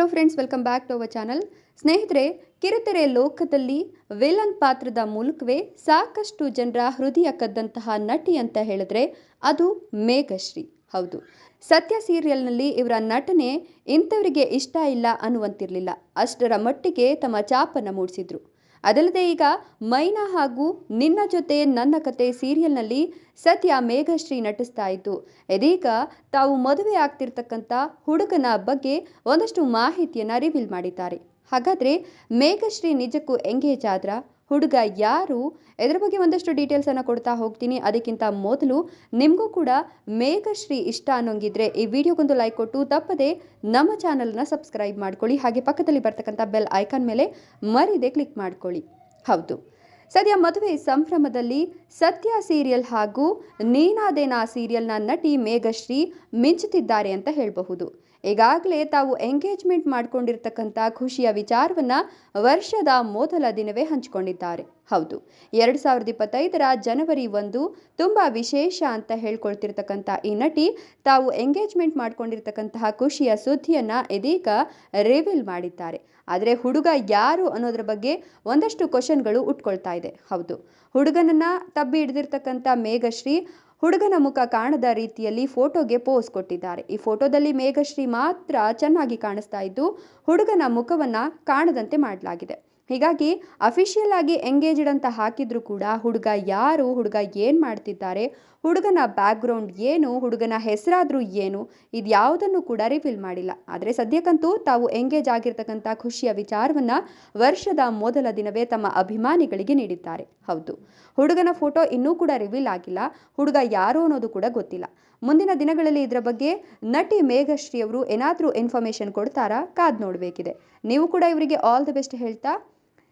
Hello friends welcome back to our channel ಸ್ನೇಹಿತರೆ, ಕಿರುತೆರೆ ಲೋಕದಲ್ಲಿ ವಿಲನ್ ಪಾತ್ರದ ಮೂಲಕವೇ ಸಾಕಷ್ಟು ಜನರ ಹೃದಯ ಕದ್ದಂತಹ ನಟಿ ಅಂತ ಹೇಳಿದ್ರೆ ಅದು ಮೇಘಶ್ರೀ. ಹೌದು. ಸತ್ಯ ಸೀರಿಯಲ್ನಲ್ಲಿ ಇವರ ನಟನೆ ಇಂಥವರಿಗೆ ಇಷ್ಟ ಇಲ್ಲ ಅನ್ನುವಂತಿರಲಿಲ್ಲ. ಅಷ್ಟರ ಮಟ್ಟಿಗೆ ತಮ್ಮ ಚಾಪನ್ನು ಮೂಡಿಸಿದ್ರು. ಅದಲ್ಲದೆ ಈಗ ಮೈನಾ ಹಾಗೂ ನಿನ್ನ ಜೊತೆ ನನ್ನ ಕತೆ ಸೀರಿಯಲ್ನಲ್ಲಿ ಸತ್ಯ ಮೇಘಶ್ರೀ ನಟಿಸ್ತಾ ಇತ್ತು. ಇದೀಗ ತಾವು ಮದುವೆ ಆಗ್ತಿರ್ತಕ್ಕಂಥ ಹುಡುಗನ ಬಗ್ಗೆ ಒಂದಷ್ಟು ಮಾಹಿತಿಯನ್ನು ರಿವೀಲ್ ಮಾಡಿದ್ದಾರೆ. ಹಾಗಾದರೆ ಮೇಘಶ್ರೀ ನಿಜಕ್ಕೂ ಎಂಗೇಜ್ ಆದ್ರ? ಹುಡುಗ ಯಾರು? ಇದರ ಬಗ್ಗೆ ಒಂದಷ್ಟು ಡೀಟೇಲ್ಸನ್ನು ಕೊಡ್ತಾ ಹೋಗ್ತೀನಿ. ಅದಕ್ಕಿಂತ ಮೊದಲು ನಿಮಗೂ ಕೂಡ ಮೇಘಶ್ರೀ ಇಷ್ಟ ಅನ್ನೋಂಗಿದ್ರೆ ಈ ವಿಡಿಯೋಗೊಂದು ಲೈಕ್ ಕೊಟ್ಟು ತಪ್ಪದೆ ನಮ್ಮ ಚಾನಲ್ನ ಸಬ್ಸ್ಕ್ರೈಬ್ ಮಾಡ್ಕೊಳ್ಳಿ. ಹಾಗೆ ಪಕ್ಕದಲ್ಲಿ ಬರ್ತಕ್ಕಂಥ ಬೆಲ್ ಐಕಾನ್ ಮೇಲೆ ಮರಿದೆ ಕ್ಲಿಕ್ ಮಾಡ್ಕೊಳ್ಳಿ. ಹೌದು. ಸದ್ಯ ಮದುವೆ ಸಂಭ್ರಮದಲ್ಲಿ ಸತ್ಯ ಸೀರಿಯಲ್ ಹಾಗೂ ನೀನಾದೇನಾ ಸೀರಿಯಲ್ನ ನಟಿ ಮೇಘಶ್ರೀ ಮಿಂಚುತ್ತಿದ್ದಾರೆ ಅಂತ ಹೇಳಬಹುದು. ಈಗಾಗಲೇ ತಾವು ಎಂಗೇಜ್ಮೆಂಟ್ ಮಾಡಿಕೊಂಡಿರ್ತಕ್ಕಂಥ ಖುಷಿಯ ವಿಚಾರವನ್ನು ವರ್ಷದ ಮೊದಲ ದಿನವೇ ಹಂಚಿಕೊಂಡಿದ್ದಾರೆ. ಹೌದು, ಎರಡು ಸಾವಿರದ ಇಪ್ಪತ್ತೈದರ ಜನವರಿ ಒಂದು ತುಂಬ ವಿಶೇಷ ಅಂತ ಹೇಳ್ಕೊಳ್ತಿರ್ತಕ್ಕಂಥ ಈ ನಟಿ ತಾವು ಎಂಗೇಜ್ಮೆಂಟ್ ಮಾಡ್ಕೊಂಡಿರ್ತಕ್ಕಂತಹ ಖುಷಿಯ ಸುದ್ದಿಯನ್ನು ಇದೀಗ ರಿವೀಲ್ ಮಾಡಿದ್ದಾರೆ. ಆದರೆ ಹುಡುಗ ಯಾರು ಅನ್ನೋದ್ರ ಬಗ್ಗೆ ಒಂದಷ್ಟು ಕ್ವಶನ್ಗಳು ಉಟ್ಕೊಳ್ತಾ ಇದೆ. ಹೌದು, ಹುಡುಗನನ್ನು ತಬ್ಬಿ ಹಿಡಿದಿರ್ತಕ್ಕಂಥ ಮೇಘಶ್ರೀ ಹುಡುಗನ ಮುಖ ಕಾಣದ ರೀತಿಯಲ್ಲಿ ಫೋಟೋಗೆ ಪೋಸ್ ಕೊಟ್ಟಿದ್ದಾರೆ. ಈ ಫೋಟೋದಲ್ಲಿ ಮೇಘಶ್ರೀ ಮಾತ್ರ ಚೆನ್ನಾಗಿ ಕಾಣಿಸ್ತಾ ಇದ್ದು, ಹುಡುಗನ ಮುಖವನ್ನ ಕಾಣದಂತೆ ಮಾಡಲಾಗಿದೆ. ಹೀಗಾಗಿ ಅಫಿಷಿಯಲ್ ಆಗಿ ಎಂಗೇಜ್ಡ್ ಅಂತ ಹಾಕಿದ್ರು ಕೂಡ ಹುಡುಗ ಯಾರು, ಹುಡುಗ ಏನು ಮಾಡ್ತಿದ್ದಾರೆ, ಹುಡುಗನ ಬ್ಯಾಕ್ಗ್ರೌಂಡ್ ಏನು, ಹುಡುಗನ ಹೆಸರಾದರೂ ಏನು ಇದ್ಯಾವುದನ್ನು ಕೂಡ ರಿವೀಲ್ ಮಾಡಿಲ್ಲ. ಆದರೆ ಸದ್ಯಕ್ಕಂತೂ ತಾವು ಎಂಗೇಜ್ ಆಗಿರ್ತಕ್ಕಂಥ ಖುಷಿಯ ವಿಚಾರವನ್ನ ವರ್ಷದ ಮೊದಲ ದಿನವೇ ತಮ್ಮ ಅಭಿಮಾನಿಗಳಿಗೆ ನೀಡಿದ್ದಾರೆ. ಹೌದು, ಹುಡುಗನ ಫೋಟೋ ಇನ್ನೂ ಕೂಡ ರಿವೀಲ್ ಆಗಿಲ್ಲ, ಹುಡುಗ ಯಾರು ಅನ್ನೋದು ಕೂಡ ಗೊತ್ತಿಲ್ಲ. ಮುಂದಿನ ದಿನಗಳಲ್ಲಿ ಇದರ ಬಗ್ಗೆ ನಟಿ ಮೇಘಶ್ರೀ ಅವರು ಏನಾದರೂ ಇನ್ಫಾರ್ಮೇಷನ್ ಕೊಡ್ತಾರಾ, ಕಾದ್ ನೋಡಬೇಕಿದೆ. ನೀವು ಕೂಡ ಇವರಿಗೆ ಆಲ್ ದಿ ಬೆಸ್ಟ್ ಹೇಳ್ತಾ